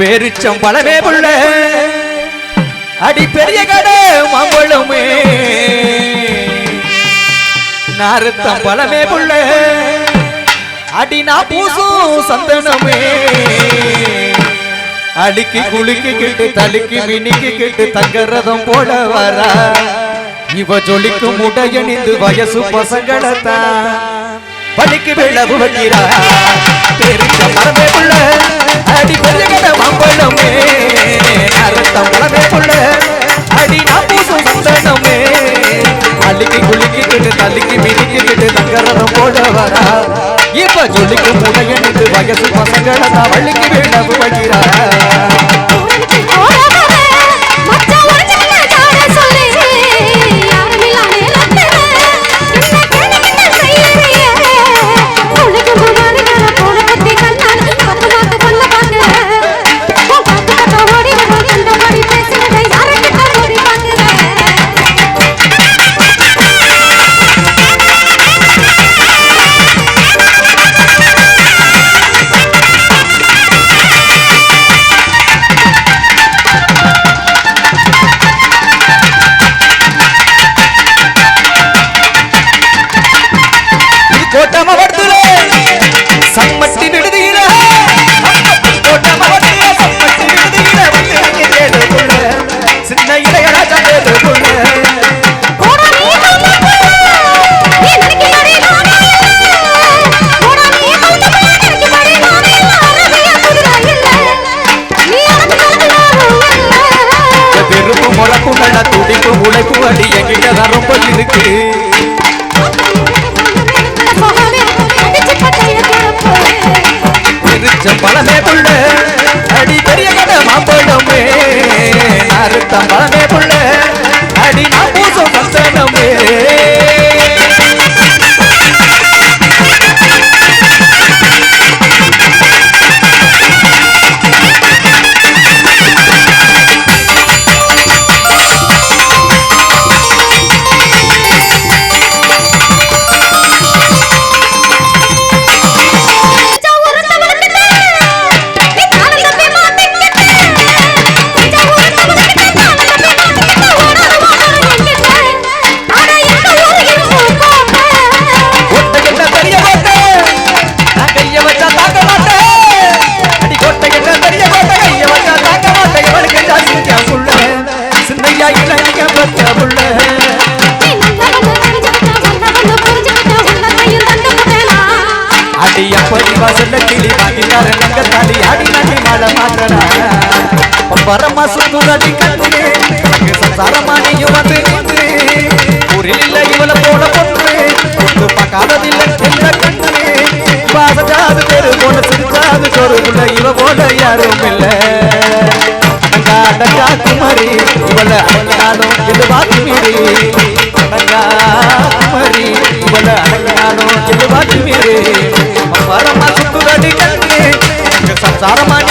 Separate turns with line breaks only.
பேரிச்சம் பழமே புள்ள அடி பெரிய கடை மாம்பழமே நாரத்தம் பழமே புள்ள அடி நான் பூசும் சந்தனமே. அடிக்கி குலுக்கி கிட்டு தலுக்கி மினிக்கி கிட்டு தங்கரதம் போட வரா. இவ ஜொலிக்கும் முடையணிந்து வயசு பசங்களத்தான். பலிக்கு விளவு வைக்கிறா பெருச்ச மரமே புள்ள இப்ப ஜொலிக்கு முடையனுக்கு வயசு பசங்களை தான் வள்ளிக்கு விழவு வைக்கிறா பழமே வாசல்ல கிளி வாங்கினார நங்க தாலி அடி நடி மாலை மாற்றனா பரமா சுத்துரடி கண்ணே எனக்கு சம்சாரமா நீயும் வந்து ஊரில் இல்ல இவள போல பொண்ணு பொண்ணு பார்க்காததில்லை என்ற கண்ணே வாசஜாது தெரு போல சிரிச்சாது சொருகுல இவ போல யாரும் இல்ல அடங்கா குமரி இவள அடங்கினாலும் இது வாக்கு மீறி அடங்கா குமரி இவள அடங்கினாலும் 拿到吗